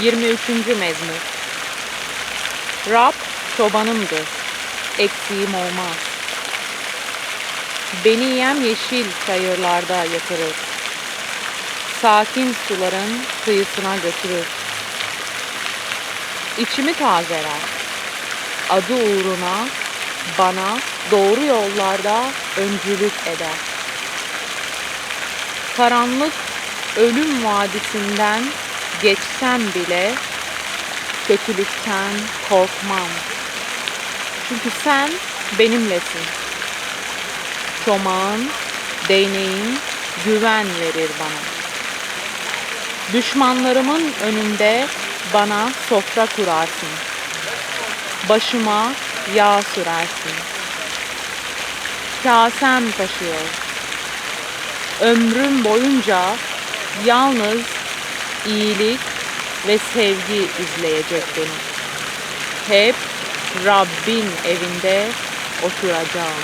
23. mezmur Rab çobanımdır, eksiğim olmaz. Beni yem yeşil çayırlarda yatırır. Sakin suların kıyısına götürür. İçimi tazeler. Adı uğruna bana doğru yollarda öncülük eder. Karanlık ölüm vadisinden geçsem bile kötülükten korkmam. Çünkü sen benimlesin. Çomağın, değneğin güven verir bana. Düşmanlarımın önünde bana sofra kurarsın. Başıma yağ sürersin. Kasem taşıyor. Ömrüm boyunca yalnız iyilik ve sevgi izleyecek beni. Hep Rabbin evinde oturacağım.